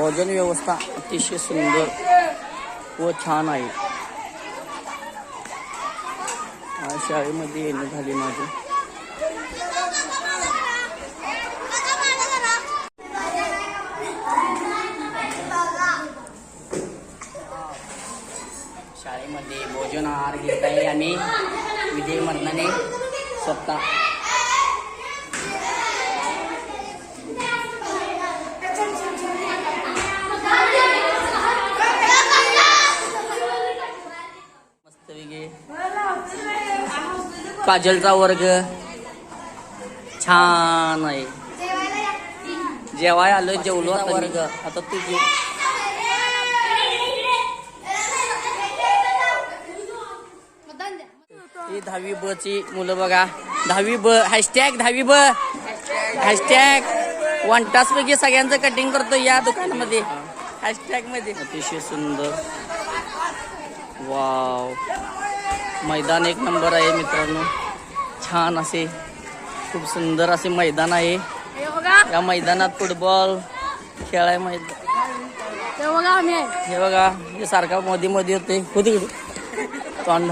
भोजन व्यवस्था अतिशय सुंदर व छान आहे. शाळेमध्ये येणं झाले माझे. शाळेमध्ये भोजन आहार घेत आहे आणि विजय मर्दाने स्वतः काजलचा वर्ग. छान आहे. जेवाय आलो जेवलो आता वर्ग आता तू ही दहावी ब ची मुलं बघा. दहावी ब हॅशटॅग दहावी ब. हॅशटॅग वन टास पैकी सगळ्यांचं कटिंग करतो या दुकानामध्ये. हॅशटॅगमध्ये. अतिशय सुंदर. वाव. मैदान एक नंबर आहे मित्रांनो. छान असे खूप सुंदर असे मैदान आहे. हे या मैदानात फुटबॉल खेळाय मैदान. हे बघा हे बघा हे सारखा मध्ये मध्ये होते होते तोंड.